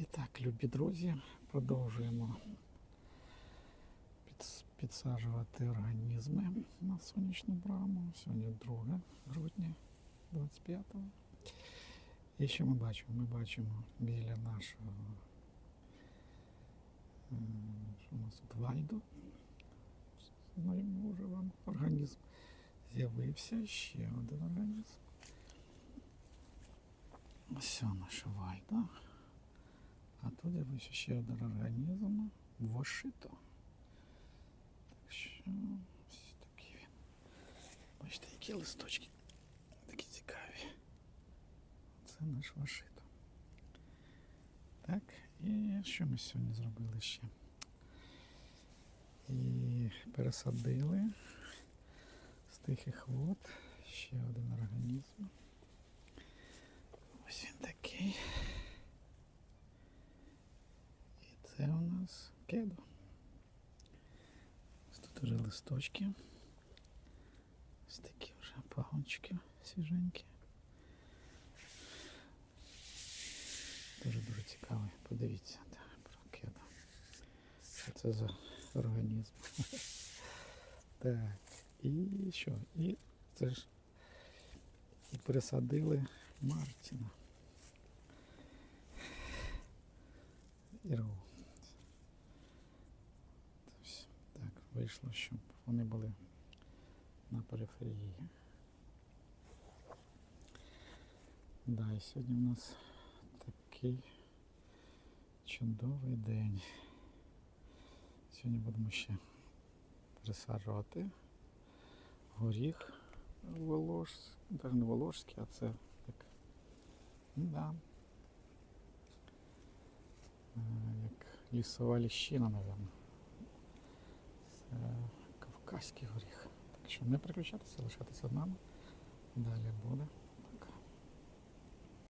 І так, любі друзі, продовжуємо підс- підсаджувати організми на сонячну браму. Сьогодні 2 грудня 25-го. І що ми бачимо? Ми бачимо біля нашого що у нас тут Вальдо. Знайомий вже вам організм. З'явився ще один організм. Ось наша Вальда. А тут з'явився ще один організм Вошито. Так що ось такий він. Бачите, які листочки. Такі цікаві. Це наш Вошито. Так, і що ми сьогодні зробили ще? І пересадили з тихих вод ще один організм. Ось він такий. І це у нас кедо. Ось тут вже листочки. Ось такі вже пагончики свіженькі. Дуже дуже цікавий. Подивіться про кедо. Що це за організм? Так. І що? І це ж і пересадили Мартіна. Тобто, Так, вийшло, щоб вони були на периферії. Да, і сьогодні у нас такий чудовий день. Сьогодні будемо ще пересаджувати горіх волошський, навіть не волошський, а це як, да, Е, як лісова ліщина, мабуть. Це горіх. Так що не переключатися, лишатися з нами. Далі буде.